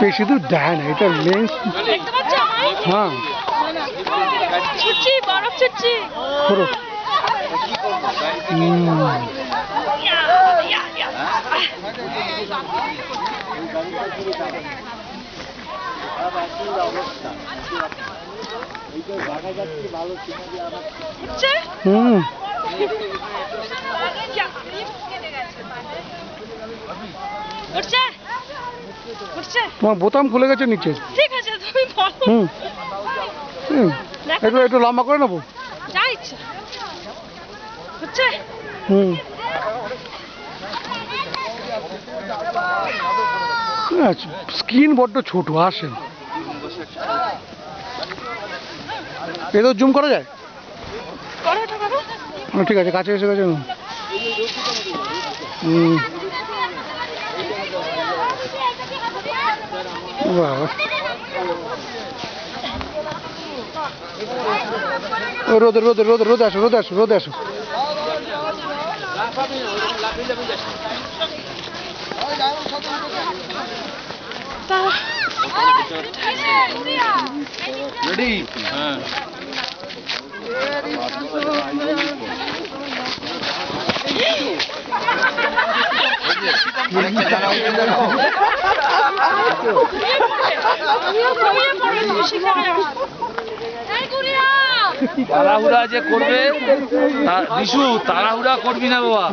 বেশি দূর দেয় না এটা লেন্স হ্যাঁ। হুম, তোমার বোতাম খুলে গেছে নিচে। ঠিক আছে তুমি বলো। হুম। একটু একটু লম্বা করে নেব? যা ইচ্ছা। উঠছে হুম। আচ্ছা স্কিন বড্ড ছোট আসে না। এদের জুম করা যায়? ঠিক আছে কাছে এসে গেছে। হুম। বাবা রোদে রোদে রোদে রোদে আসো রোদে আসো রোদে আসো রেডি হ্যাঁ তাড়াহুড়া যে করবে বিশু তাড়াহুড়া করবি না বাবা।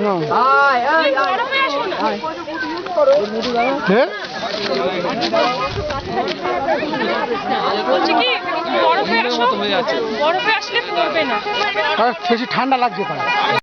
বেশি ঠান্ডা লাগছে